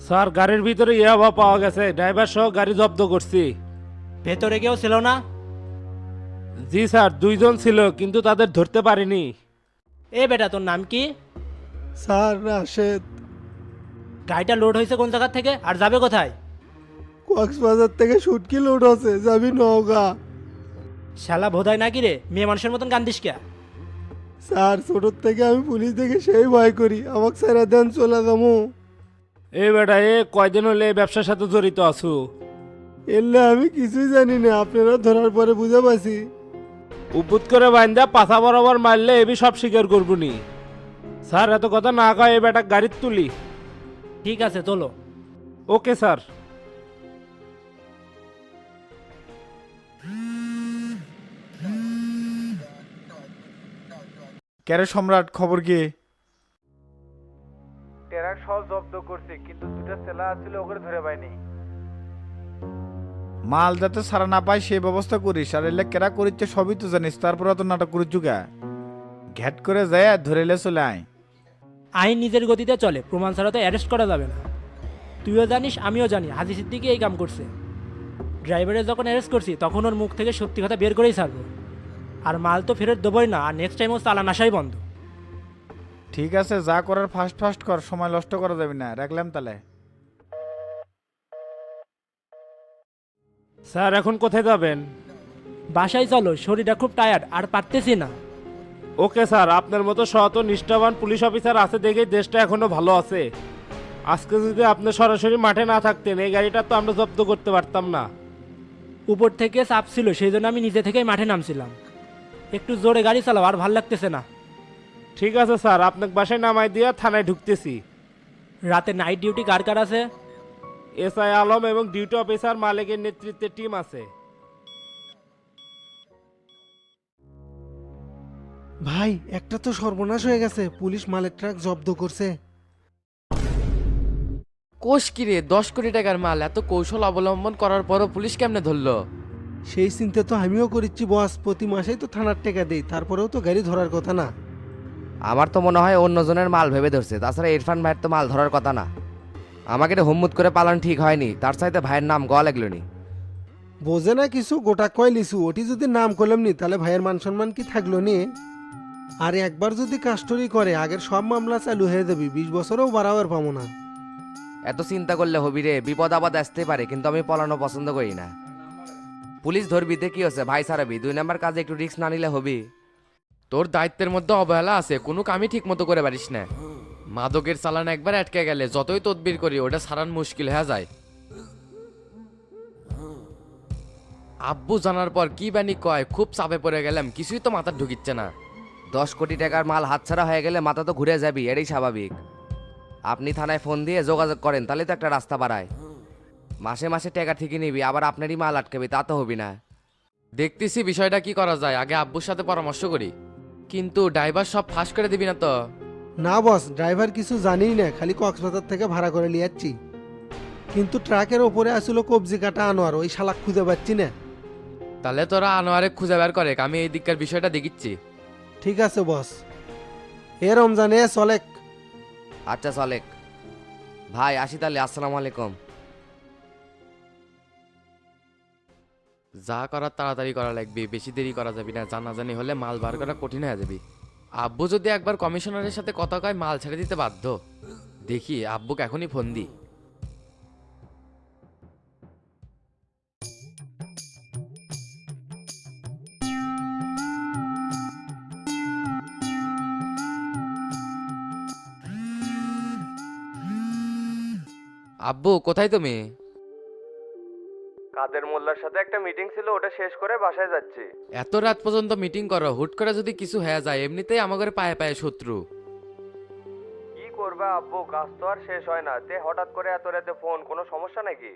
Sir গাড়ির ভিতরে ইয়াবা পাওয়া গেছে। ড্রাইভার সহ গাড়ি জব্দ করছি। ভেতরে কেউ ছিল না? জি স্যার দুইজন ছিল কিন্তু তাদের ধরতে পারিনি। এ বেটা তোর নাম কি? স্যার রাশেদ। গাড়িটা লোড হয়েছে কোন জায়গা থেকে? আর যাবে কোথায়? কক্সবাজার থেকে শুটকি লোড আছে যাবি নওগাঁ। শালা ভোদায় নাকি রে? মেয়ে মানুষের মতন কান্দিস কে? স্যার ছোটোর থেকে আমি পুলিশ দেখে সেই ভয় করি। আমাকে ছেড়ে দেন চলে যাব এই বেটা এ কয়দিন হলে এই ব্যবসার সাথে জড়িত আছো? এলে আমি কিছুই জানি না আপনারা ধরার পরে বুঝে পাইছি। উপুত করে বাইন্দা পাছা বরাবর মারলে এবি সব স্বীকার করবুনি স্যার এত কথা না কয় এই বেটা গাড়ির তুলি। ঠিক আছে চলো ওকে স্যার। ক্যারে সম্রাট খবর কি? ট্রাক সহ জব্দ করছি কিন্তু দুটা সেলা আছিল ওকে ধরে পাইনি মাল যাতে সারা না পায় সেই ব্যবস্থা করিস। আর এলে কেরা করিচ্ছে সবই তো জানিস তারপরে তো নাটক করিস চুকা ঘ্যাট করে যায় আর ধরে এলে চলে আয়। আইন নিজের গতিতে চলে প্রমাণ ছাড়া তো অ্যারেস্ট করা যাবে না। তুইও জানিস আমিও জানি হাজি সিদ্দিকি এই কাম করছে। ড্রাইভারের যখন অ্যারেস্ট করছি তখন ওর মুখ থেকে সত্যি কথা বের করেই ছাড়বো। আর মাল তো ফেরত দেবই না আর নেক্সট টাইম ও চালান আসাই বন্ধ। ঠিক আছে যা করার ফাস্ট ফাস্ট কর সময় নষ্ট করা যাবে না রাখলাম তাহলে। স্যার এখন কোথায় যাবেন? বাসায় চলো শরীরটা খুব টায়ার্ড আর পারতেছি না। ওকে স্যার আপনার মতো শত নিষ্ঠাবান পুলিশ অফিসার আছে দেখেই দেশটা এখনও ভালো আছে। আজকে যদি আপনি সরাসরি মাঠে না থাকতেন এই গাড়িটা তো আমরা জব্দ করতে পারতাম না। উপর থেকে চাপ ছিল সেই জন্য আমি নিজে থেকেই মাঠে নামছিলাম। একটু জোরে গাড়ি চালাও আর ভালো লাগতেছে না। ঠিক আছে স্যার আপনাকে বাসায় নামাই দিয়ে থানায় ঢুকতেছি। রাতে নাইট ডিউটি কার কার আছে? এস আই আলম এবং ডিউটি অফিসার মালিকের নেতৃত্বে টিম আছে। ভাই একটা তো সর্বনাশ হয়ে গেছে। পুলিশ মালের ট্রাক জব্দ করছে। কোষ কিরে দশ কোটি টাকার মাল এত কৌশল অবলম্বন করার পরও পুলিশ কেমনে ধরলো? সেই চিন্তা তো আমিও করিচ্ছি বস। প্রতি মাসেই তো থানার টাকা দেই তারপরেও তো গাড়ি ধরার কথা না। আমার তো মনে হয় অন্যজনের মাল ভেবে ধরছে। তাছাড়া ইরফান ভাইয়ের তো মাল ধরার কথা না। আমাকে এটা হুম্মুত করে পালন ঠিক হয়নি। তার চাইতে ভাইয়ের নাম গয়া লাগল নি। বোঝে না কিছু গোটা কয় লিছু ওটি যদি নাম করলাম নি তাহলে ভাইয়ের মান সম্মান কি থাকল নি? আর একবার যদি কাস্টরি করে আগের সব মামলা চালু হয়ে যাবি। বিশ বছরেও বাড়াবার পাবো না। এত চিন্তা করলে হবি রে। বিপদ আপদ আসতে পারে কিন্তু আমি পলানো পছন্দ করি না। পুলিশ ধরবি তে কি হচ্ছে? ভাই সারাবি দুই নাম্বার কাজে একটু রিস্ক না নিলে হবি। তোর দায়িত্বের মধ্যে অবহেলা আছে কোনো কামই ঠিক মতো করে পারিস না। মাদকের চালান একবার আটকে গেলে যতই তদবির করি ওটা সারান মুশকিল হয়ে যায়। আব্বু জানার পর কি বানি কয় খুব চাপে পড়ে গেলাম কিছুই তো মাথা ঢুকিচ্ছে না। দশ কোটি টাকার মাল হাতছাড়া হয়ে গেলে মাথা তো ঘুরে যাবি এটাই স্বাভাবিক। আপনি থানায় ফোন দিয়ে যোগাযোগ করেন তাহলে তো একটা রাস্তা বাড়ায়। মাসে মাসে টাকা ঠিকই নিবি আবার আপনারই মাল আটকাবি তা তো হবি না। দেখতেছি বিষয়টা কি করা যায় আগে আব্বুর সাথে পরামর্শ করি। কিন্তু ড্রাইভার সব ফাঁস করে দিবি না তো। না বস ড্রাইভার কিছু জানি না খালি কক্সবাজার থেকে ভাড়া করে নিয়ে যাচ্ছি। কিন্তু ট্রাকের ওপরে আসলো কবজি কাটা আনোয়ার ওই শালাক খুঁজে পাচ্ছি না। তাহলে তোরা আনোয়ারে খুঁজে বের করে আমি এই দিককার বিষয়টা দেখিচ্ছি। ঠিক আছে বস। এ রমজানে চলেক। আচ্ছা চলেক। ভাই আসি তাহলে আসসালামু আলাইকুম। যা করার তাড়াতাড়ি করা লাগবে, বেশি দেরি করা যাবে না জানা জানাজানি হলে মাল বার করা কঠিন হয়ে যাবে। আব্বু যদি একবার কমিশনারের সাথে কথা কয়, মাল ছেড়ে দিতে বাধ্য। দেখি, আব্বুকে এখনই ফোন দি আব্বু, কোথায় তুমি? কাদের মোল্লার সাথে একটা মিটিং ছিল ওটা শেষ করে বাসায় যাচ্ছি। এত রাত পর্যন্ত মিটিং করো হুট করে যদি কিছু হয়ে যায় এমনিতেই আমাদের পায়ে পায়ে শত্রু। কি করবে আব্বু কাজ তো আর শেষ হয় না। তে হঠাৎ করে এত রাতে ফোন কোনো সমস্যা নাকি?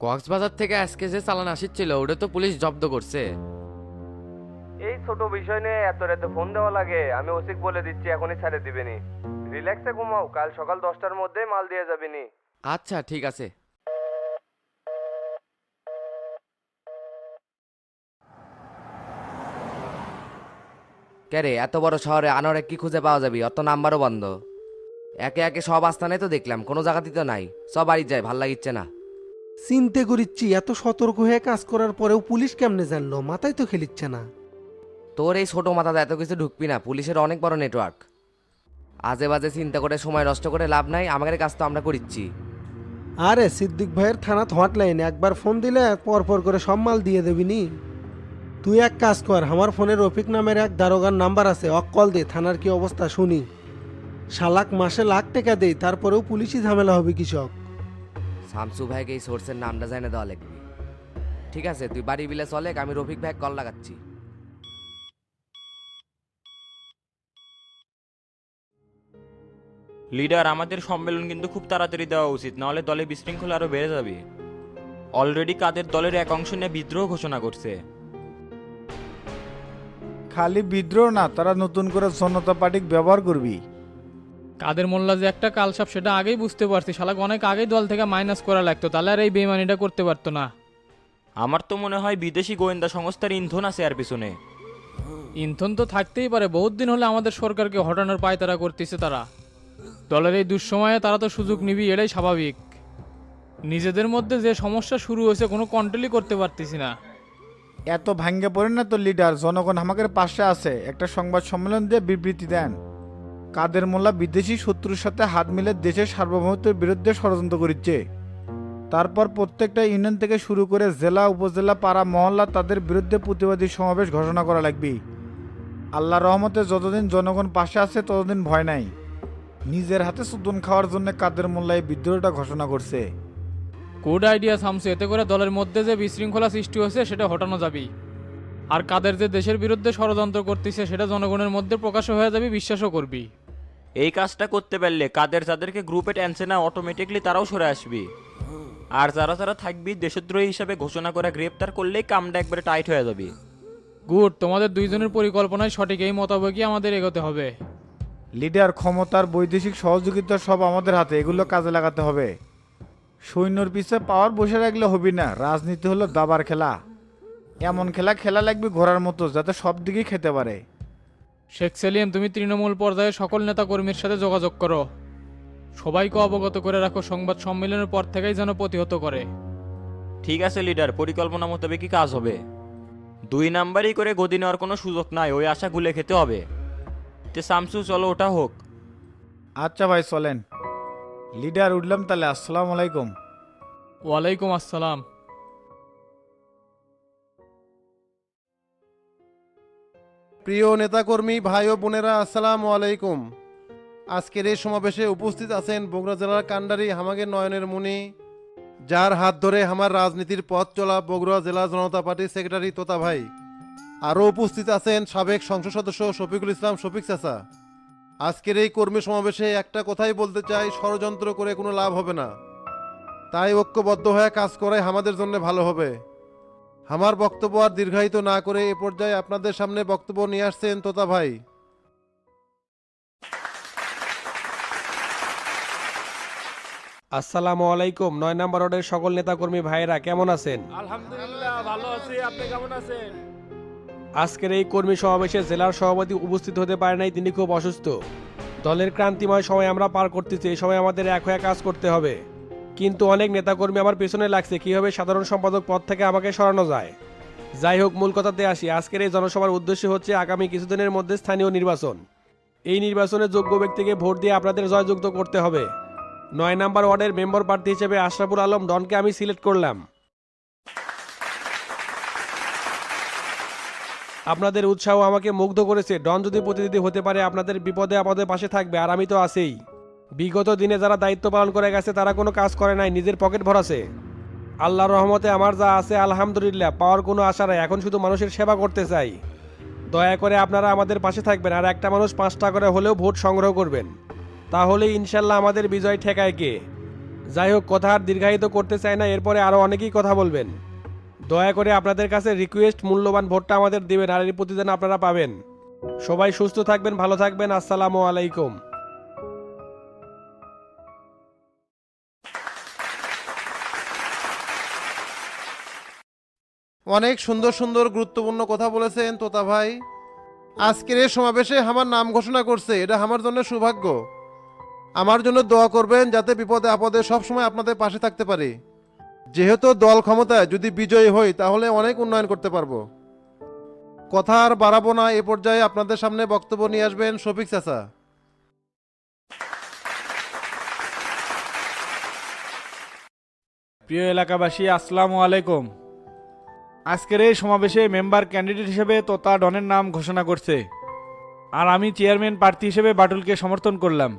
কক্সবাজার থেকে আজকে যে চালান আসিচ্ছিল ওটা তো পুলিশ জব্দ করছে। এই ছোট বিষয় নিয়ে এত রাতে ফোন দেওয়া লাগে। আমি ওসিক বলে দিচ্ছি এখনই ছেড়ে দিবেনি। রিল্যাক্সে ঘুমাও কাল সকাল দশটার মধ্যে মাল দিয়ে যাবিনি। আচ্ছা ঠিক আছে। কে রে এত বড় শহরে আনোয়ারে কি খুঁজে পাওয়া যাবে? অত নাম্বারও বন্ধ। একে একে সব আস্থানে তো দেখলাম কোনো জায়গাতেই তো নাই। সব বাড়ি যায় ভালো লাগিচ্ছে না। চিনতে করিচ্ছি এত সতর্ক হয়ে কাজ করার পরেও পুলিশ কেমনে জানলো? মাথায় তো খেলিচ্ছে না। তোর এই ছোট মাথাতে এত কিছু ঢুকবি না পুলিশের অনেক বড় নেটওয়ার্ক আজে বাজে চিন্তা করে সময় নষ্ট করে লাভ নাই আমাদের কাজ তো আমরা করিচ্ছি। আরে সিদ্দিক ভাইয়ের থানা হটলাইন একবার ফোন দিলে পর পর করে সব মাল দিয়ে দেবি নি। তুই এক কাজ কর আমার ফোনে রফিক নামের এক দারোগার নাম্বার আছে অকল দে থানার কি অবস্থা শুনি। শালাক মাসে লাখ টাকা দেই তারপরেও পুলিশই ঝামেলা হবে কৃষক। শামসু ভাইকে এই সোর্সের নামটা জানে দেওয়া লাগবে। ঠিক আছে তুই বাড়ি বিলে চলে আমি রফিক ভাই কল লাগাচ্ছি। লিডার আমাদের সম্মেলন কিন্তু খুব তাড়াতাড়ি দেওয়া উচিত নাহলে দলে বিশৃঙ্খলা আরও বেড়ে যাবে। অলরেডি কাদের দলের এক অংশ নিয়ে বিদ্রোহ ঘোষণা করছে। খালি বিদ্রোহ না তারা নতুন করে জনতা পার্টি ব্যবহার করবি। কাদের মোল্লা যে একটা কালসাপ সেটা আগেই বুঝতে পারছি। শালাক অনেক আগেই দল থেকে মাইনাস করা লাগতো তাহলে আর এই বেমানিটা করতে পারতো না। আমার তো মনে হয় বিদেশি গোয়েন্দা সংস্থার ইন্ধন আছে আর পিছনে। ইন্ধন তো থাকতেই পারে বহুত দিন হলে আমাদের সরকারকে হটানোর পায়তারা করতেছে তারা। দলের এই দুঃসময়ে তারা তো সুযোগ নিবি এটাই স্বাভাবিক। নিজেদের মধ্যে যে সমস্যা শুরু হয়েছে কোনো কন্ট্রোলই করতে পারতেছি না। এত ভাঙ্গে পড়েন না তো লিডার, জনগণ আমাদের পাশে আছে। একটা সংবাদ সম্মেলন দিয়ে বিবৃতি দেন। কাদের মোল্লা বিদেশি শত্রুর সাথে হাত মিলে দেশের সার্বভৌমত্বের বিরুদ্ধে ষড়যন্ত্র করিচ্ছে। তারপর প্রত্যেকটা ইউনিয়ন থেকে শুরু করে জেলা, উপজেলা, পাড়া, মহল্লা তাদের বিরুদ্ধে প্রতিবাদী সমাবেশ ঘোষণা করা লাগবে। আল্লাহ রহমতে যতদিন জনগণ পাশে আছে, ততদিন ভয় নাই। নিজের হাতে সুদন খাওয়ার জন্য কাদের মোল্লা এই বিদ্রোহটা ঘোষণা করছে। গুড আইডিয়া সামসু এতে করে দলের মধ্যে যে বিশৃঙ্খলা সৃষ্টি হয়েছে সেটা হটানো যাবে আর কাদের যে দেশের বিরুদ্ধে ষড়যন্ত্র করতেছে সেটা জনগণের মধ্যে প্রকাশ হয়ে যাবে বিশ্বাসও করবি। এই কাজটা করতে পারলে কাদের যাদেরকে গ্রুপে টেনছে না অটোমেটিকলি তারাও সরে আসবে। আর যারা যারা থাকবি দেশদ্রোহী হিসাবে ঘোষণা করে গ্রেপ্তার করলেই কামটা একবারে টাইট হয়ে যাবে। গুড তোমাদের দুইজনের পরিকল্পনায় সঠিক এই মোতাবেকই আমাদের এগোতে হবে। লিডার ক্ষমতার বৈদেশিক সহযোগিতা সব আমাদের হাতে এগুলো কাজে লাগাতে হবে। সৈন্যর পিছে পাওয়ার বসে রাখলে হবি না। রাজনীতি হলো দাবার খেলা। এমন খেলা খেলা লাগবে ঘোরার মতো যাতে সব দিকেই খেতে পারে। শেখ সেলিম তুমি তৃণমূল পর্যায়ে সকল নেতাকর্মীর সাথে যোগাযোগ করো। সবাইকে অবগত করে রাখো সংবাদ সম্মেলনের পর থেকেই যেন প্রতিহত করে। ঠিক আছে লিডার পরিকল্পনা মোতাবেকই কাজ হবে। দুই নাম্বারই করে গদি নেওয়ার কোনো সুযোগ নাই ওই আশা গুলে খেতে হবে। তে সামসু চলো ওটা হোক। আচ্ছা ভাই চলেন। লিডার উঠলাম তাহলে আসসালামু আলাইকুম। ওয়ালাইকুম আসসালাম। প্রিয় নেতাকর্মী ভাই ও বোনেরা আসসালামু আলাইকুম। আজকের এই সমাবেশে উপস্থিত আছেন বগুড়া জেলার কান্ডারি হামাগের নয়নের মুনি যার হাত ধরে আমার রাজনীতির পথ চলা বগুড়া জেলা জনতা পার্টির সেক্রেটারি তোতা ভাই আরও উপস্থিত আছেন সাবেক সংসদ সদস্য শফিকুল ইসলাম শফিক চাচা। আজকের এই কর্মী সমাবেশে একটা কথাই বলতে চাই ষড়যন্ত্র করে কোনো লাভ হবে না। তাই ঐক্যবদ্ধ হয়ে কাজ করাই আমাদের জন্য ভালো হবে। আমার বক্তব্য আর দীর্ঘায়িত না করে এ পর্যায়ে আপনাদের সামনে বক্তব্য নিয়ে আসছেন তোতা ভাই। আসসালামু আলাইকুম। নয় নম্বর ওয়ার্ডের সকল নেতাকর্মী ভাইয়েরা কেমন আছেন? আলহামদুলিল্লাহ ভালো আছি। আপনি কেমন আছেন? আজকের এই কর্মী সমাবেশে জেলার সভাপতি উপস্থিত হতে পারে নাই, তিনি খুব অসুস্থ। দলের ক্রান্তিময় সময় আমরা পার করতেছি, এই সময় আমাদের এক হয়ে কাজ করতে হবে। কিন্তু অনেক নেতাকর্মী আমার পেছনে লাগছে, কীভাবে সাধারণ সম্পাদক পদ থেকে আমাকে সরানো যায়? যাই হোক, মূল কথাতে আসি, আজকের এই জনসভার উদ্দেশ্য হচ্ছে আগামী কিছুদিনের মধ্যে স্থানীয় নির্বাচন। এই নির্বাচনে যোগ্য ব্যক্তিকে ভোট দিয়ে আপনাদের জয়যুক্ত করতে হবে। নয় নাম্বার ওয়ার্ডের মেম্বার প্রার্থী হিসেবে আশরাফুল আলম ডনকে আমি সিলেক্ট করলাম। আপনাদের উৎসাহ আমাকে মুগ্ধ করেছে। ডন যদি প্রতিনিধি হতে পারে, আপনাদের বিপদে আপদে পাশে থাকবে, আর আমি তো আছেই। বিগত দিনে যারা দায়িত্ব পালন করে গেছে, তারা কোনো কাজ করে নাই, নিজের পকেট ভরাছে আল্লাহর রহমতে আমার যা আছে, আলহামদুলিল্লাহ, পাওয়ার কোনো আশা নাই, এখন শুধু মানুষের সেবা করতে চাই। দয়া করে আপনারা আমাদের পাশে থাকবেন, আর একটা মানুষ পাঁচটা করে হলেও ভোট সংগ্রহ করবেন। তাহলে ইনশাল্লাহ আমাদের বিজয় ঠেকায় কে। যাই হোক, কথা আর দীর্ঘায়িত করতে চাই না, এরপরে আরও অনেকেই কথা বলবেন। দয়া করে আপনাদের কাছে রিকোয়েস্ট মূল্যবান ভোটটা আমাদের দেবেন, আর এর প্রতিদান আপনারা পাবেন। সবাই সুস্থ থাকবেন, ভালো থাকবেন, আসসালামু আলাইকুম। অনেক সুন্দর সুন্দর গুরুত্বপূর্ণ কথা বলেছেন তোতা ভাই। আজকের এই সমাবেশে আমার নাম ঘোষণা করছে, এটা আমার জন্য সৌভাগ্য। আমার জন্য দোয়া করবেন যাতে বিপদে আপদে সবসময় আপনাদের পাশে থাকতে পারি। যেহেতু দল ক্ষমতায় যদি বিজয়ী হই, তাহলে অনেক উন্নয়ন করতে পারব। কথা আর বাড়াবো না, এ পর্যায়ে আপনাদের সামনে বক্তব্য নিয়ে আসবেন শফিক চাচা। প্রিয় এলাকাবাসী, আসসালামু আলাইকুম। আজকের এই সমাবেশে মেম্বার ক্যান্ডিডেট হিসেবে তোতা ডনের নাম ঘোষণা করছে। আর আমি চেয়ারম্যান প্রার্থী হিসেবে বাটুলকে সমর্থন করলাম।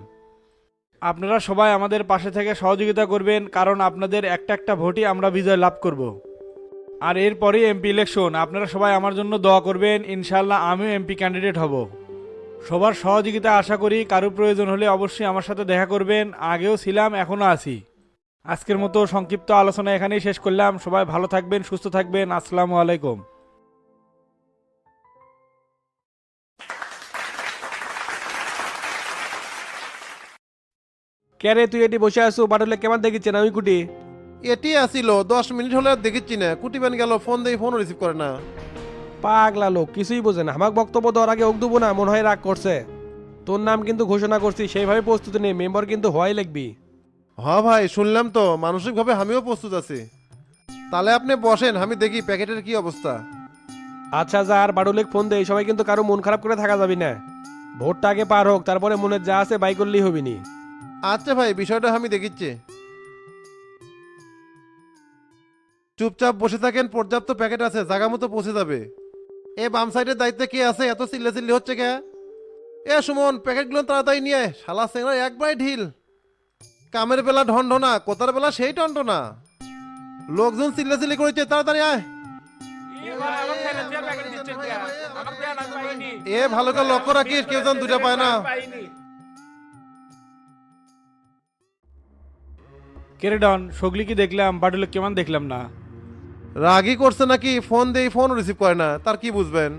আপনারা সবাই আমাদের পাশে থেকে সহযোগিতা করবেন, কারণ আপনাদের একটা একটা ভোটই আমরা বিজয় লাভ করব। আর এরপরেই এমপি ইলেকশন, আপনারা সবাই আমার জন্য দোয়া করবেন ইনশাল্লাহ আমিও এমপি ক্যান্ডিডেট হব। সবার সহযোগিতা আশা করি, কারও প্রয়োজন হলে অবশ্যই আমার সাথে দেখা করবেন, আগেও ছিলাম, এখনও আছি। আজকের মতো সংক্ষিপ্ত আলোচনা এখানেই শেষ করলাম, সবাই ভালো থাকবেন, সুস্থ থাকবেন, আসসালামু আলাইকুম। কে রে তুই এটি বসে আছো? বাটুলে কেমন দেখিচ্ছে না? ওই কুটি। এটি আসিল দশ মিনিট হলে আর দেখিচ্ছি না। কুটিবেন গেল ফোন দিয়ে ফোন রিসিভ করে না। পাগলা লোক কিছুই বোঝে না। আমাকে বক্তব্য দেওয়ার আগে ওক দেবো না মনে হয় রাগ করছে। তোর নাম কিন্তু ঘোষণা করছি সেইভাবে প্রস্তুতি নেই মেম্বার কিন্তু হওয়াই লাগবি। হ ভাই শুনলাম তো মানসিকভাবে আমিও প্রস্তুত আছি। তাহলে আপনি বসেন আমি দেখি প্যাকেটের কি অবস্থা। আচ্ছা যা আর বাড়ুলেক ফোন দেয় সবাই কিন্তু কারও মন খারাপ করে থাকা যাবি না। ভোটটা আগে পার হোক তারপরে মনে যা আছে বাই করলেই হবি নি আচ্ছা ভাই বিষয়টা আমি দেখিচ্ছি। চুপচাপ বসে থাকেন পর্যাপ্ত প্যাকেট আছে জায়গা মতো পৌঁছে যাবে। এ বাম সাইডের দায়িত্বে কে আছে? এত চিল্লা চিল্লি হচ্ছে কে? এ সুমন প্যাকেটগুলো তাড়াতাড়ি নিয়ে। শালা সেংরা একবারে ঢিল। কামের বেলা ঢন ঢনা কোতার বেলা সেই টনটনা। লোকজন চিল্লা চিল্লি করেছে তাড়াতাড়ি আয়। এ ভালো করে লক্ষ্য রাখিস কেউ যেন দুটা পায় না। কেরে ডন সগলি কি দেখলাম? বাটুলে কেমন দেখলাম না। রাগই করছে নাকি? ফোন দেই ফোন রিসিভ করে না। তার কি বুঝবেন?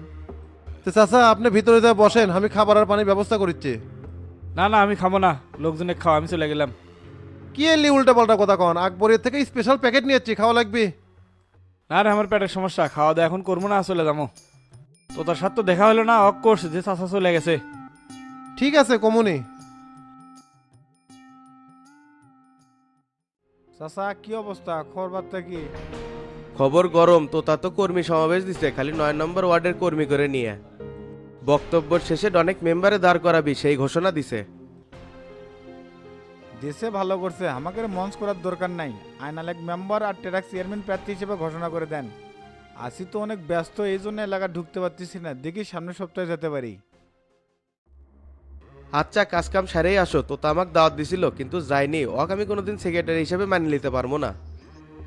তো চাচা আপনি ভিতরে যা বসেন আমি খাবার আর পানির ব্যবস্থা করছি না না আমি খাব না। লোকজনে খাওয়া আমি চলে গেলাম। কি এলি উল্টা পাল্টা কথা কন? আকবরের থেকে স্পেশাল প্যাকেট নিয়েছি খাওয়া লাগবে। না রে আমার পেটের সমস্যা। খাওয়া দাওয়া এখন করব না চলে যাব। তো তার সাথে তো দেখা হলো না অক করছে যে চাচা চলে গেছে। ঠিক আছে কমুনি। চাচা কি অবস্থা? খবর বার্তা কি? খবর গরম তোতা তো কর্মী সমাবেশ দিছে খালি নয় নম্বর ওয়ার্ডের কর্মী করে নিয়ে। বক্তব্য শেষে অনেক মেম্বারে দাঁড় করাবি সেই ঘোষণা দিছে। দেশে ভালো করছে। আমাকে মঞ্চ করার দরকার নাই। আইনাল এক মেম্বার আর টেরাক চেয়ারম্যান প্রার্থী হিসেবে ঘোষণা করে দেন। আসি তো অনেক ব্যস্ত এই জন্য এলাকা ঢুকতে পারতেছি না। দেখি সামনের সপ্তাহে যেতে পারি। আচ্ছা কাজ কাম সারেই আসো। তোতা আমাকে দাওয়াত দিছিল কিন্তু যাইনি ওকে আমি কোনোদিন সেক্রেটারি হিসেবে মানিয়ে নিতে পারব না।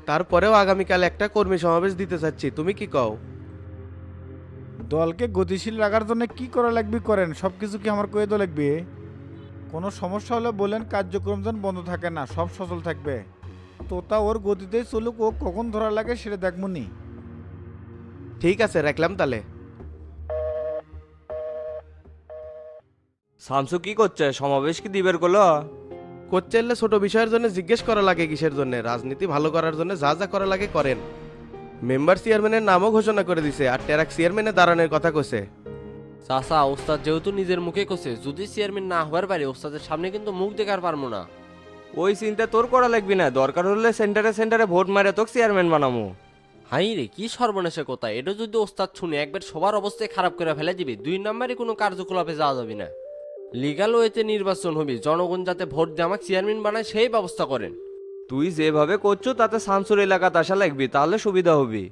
তারপরেও আগামীকাল একটা কর্মী সমাবেশ দিতে চাচ্ছি। তুমি কি কও? দলকে গতিশীল রাখার জন্য কি করা লাগবে করেন? সব কিছু কি আমার কয়ে তো লাগবে? কোনো সমস্যা হলে বলেন কার্যক্রম যেন বন্ধ থাকে না সব সচল থাকবে। তোতা ওর গতিতেই চলুক ও কখন ধরা লাগে সেটা দেখবনি ঠিক আছে রাখলাম তাহলে। শামসু কি করছে? সমাবেশ কি দিবেরগুলো করছে এলে ছোট বিষয়ের জন্য জিজ্ঞেস করা লাগে কিসের জন্য? রাজনীতি ভালো করার জন্য যা যা করা লাগে করেন। মেম্বার চেয়ারম্যানের নামও ঘোষণা করে দিছে আর টেরাক চেয়ারম্যানের দাঁড়ানোর কথা কইছে। চাচা ওস্তাদ যেহেতু নিজের মুখে কছে যদি চেয়ারম্যান না হবার পারে ওস্তাদের সামনে কিন্তু মুখ দেখার পারব না। ওই চিন্তা তোর করা লাগবি না। দরকার হলে সেন্টারে সেন্টারে ভোট মারে তোকে চেয়ারম্যান বানামু। হাই রে কি সর্বনাশে কথা। এটা যদি ওস্তাদ শুনে একবার সবার অবস্থায় খারাপ করে ফেলে দিবে দুই নম্বরে কোনো কার্যকলাপে যাওয়া যাবে না। লিগাল ওয়েতে নির্বাচন হবে। জনগণ যাতে ভোট দিয়ে আমাকে চেয়ারম্যান বানায় সেই ব্যবস্থা করেন। তুই যেভাবে করছ তাতে শামসুর এলাকাতে আসা লাগবি তাহলে সুবিধা হবে।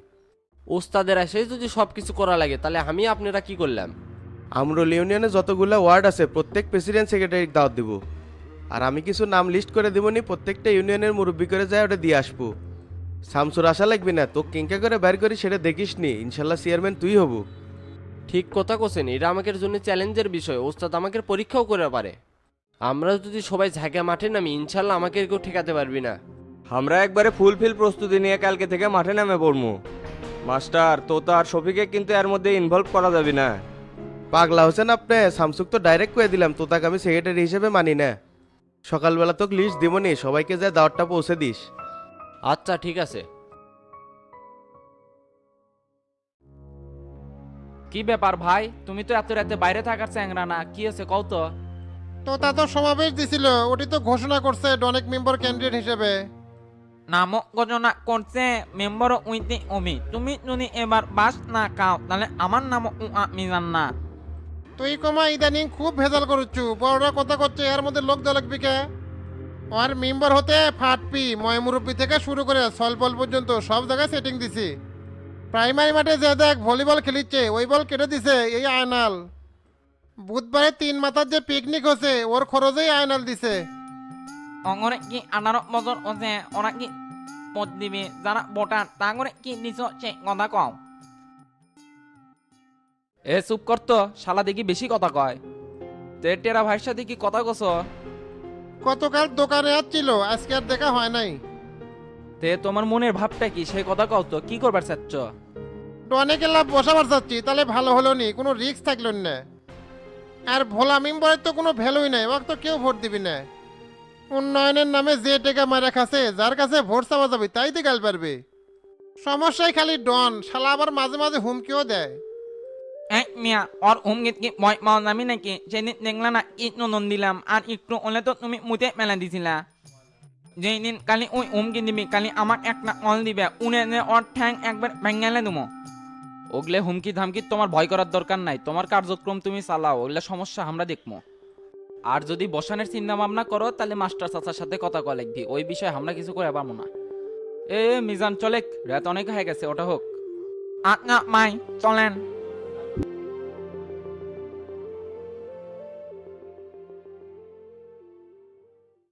ওস্তাদের এসে যদি সব কিছু করা লাগে তাহলে আমি আপনারা কি করলাম? আমরুল ইউনিয়নে যতগুলো ওয়ার্ড আছে প্রত্যেক প্রেসিডেন্ট সেক্রেটারি দাওয়াত দিব। আর আমি কিছু নাম লিস্ট করে দেবনি প্রত্যেকটা ইউনিয়নের মুরব্বী করে যায় ওটা দিয়ে আসব। শামসুর আশা লাগবি না তো কিংকা করে বের করি সেটা দেখিস নি ইনশাল্লাহ চেয়ারম্যান তুই হবু। ঠিক কথা কোসেন এটা আমাদের জন্য চ্যালেঞ্জের বিষয় ওস্তাদ আমাকে পরীক্ষাও করে পারে। আমরা যদি সবাই জায়গা মাঠে নামি ইনশাল্লাহ আমাকে কেউ ঠেকাতে পারবি না। আমরা একবারে ফুল ফিল প্রস্তুতি নিয়ে কালকে থেকে মাঠে নামে পড়মু। মাস্টার তোতা আর শফিকে কিন্তু এর মধ্যে ইনভলভ করা যাবে না। পাগলা হোসেন আপনি শামসুক তো ডাইরেক্ট করে দিলাম তো তাকে আমি সেক্রেটারি হিসেবে মানি না। সকালবেলা তোকে লিস্ট দিবনি সবাইকে যা দাওয়াতটা পৌঁছে দিস। আচ্ছা ঠিক আছে। কি ব্যাপার ভাই? তুমি তো এত রাতে বাইরে থাকার চ্যাংরা না। কি আছে কও তো। তো তা তো সমাবেশ দিছিল। ওটি তো ঘোষণা করছে ডনেক মেম্বার ক্যান্ডিডেট হিসেবে। নাম ঘোষণা করছে মেম্বার উইতে অমি তুমি যদি এবার বাস না খাও তাহলে আমার নাম মিজান না। তুই কমা ইদানিং খুব ভেজাল করছু বড়রা কথা করছে এর মধ্যে লোক দা লাগবি কে? আর মেম্বার হতে ফাটপি ময় মুরব্বী থেকে শুরু করে সলবল পর্যন্ত সব জায়গায় সেটিং দিছি। প্রাইমারি মাঠে যে দেখ ভলিবল খেলিচ্ছে ওই বল কেটে দিছে এই আয়নাল। বুধবারে তিন মাথার যে পিকনিক হচ্ছে ওর খরচেই আয়নাল দিছে। অঙ্গনে কি আঠারো বছর আছে ওরা কি ভোট দিবে যারা ভোটার তা কি দিছ সে কথা কও এ চুপ করতো শালা দেখি বেশি কথা কয়। তে টেরা ভাইয়ের সাথে কি কথা কছ গতকাল দোকানে আসছিল আজকে আর দেখা হয় নাই। তে তোমার মনের ভাবটা কি? সেই কথা কও তো। কি করবার চাচ্ছ? অনেকে লাভ বসাবার চাচ্ছি তাহলে ভালো হলো নি কোনো রিস্ক থাকল না। আর ভোলা মেম্বারের তো কোনো ভ্যালুই নাই ওকে তো কেউ ভোট দিবি না। উন্নয়নের নামে যে টেকা মারা খাচ্ছে যার কাছে ভোট চাওয়া যাবে তাই তো গাল পারবে। সমস্যায় খালি ডন শালা আবার মাঝে মাঝে হুমকিও দেয়। এক মিয়া ওর হুমগিত কি ভয় পাওয়া যাবি নাকি? সেদিন দেখলা না ইট নন্দন দিলাম আর একটু হলে তো তুমি মুতে মেলা দিছিলা। যেই দিন কালি ওই হুমকি দিবি, কালি আমার একটা অল দিবে। উনে নে ওর ঠ্যাং একবার ভেঙে দুমো। ওগলে হুমকি ধামকি তোমার ভয় করার দরকার নাই, তোমার কার্যক্রম তুমি চালাও, ওগুলা সমস্যা আমরা দেখব আর যদি বসানের চিন্তা ভাবনা করো, তাহলে মাস্টার চাচার সাথে কথা কয়া লিখবি ওই বিষয়ে আমরা কিছু করে পাবো না। এ, মিজান চলেক, রাত অনেক হয়ে গেছে ওটা হোক। আচ্ছা মাই, চলেন।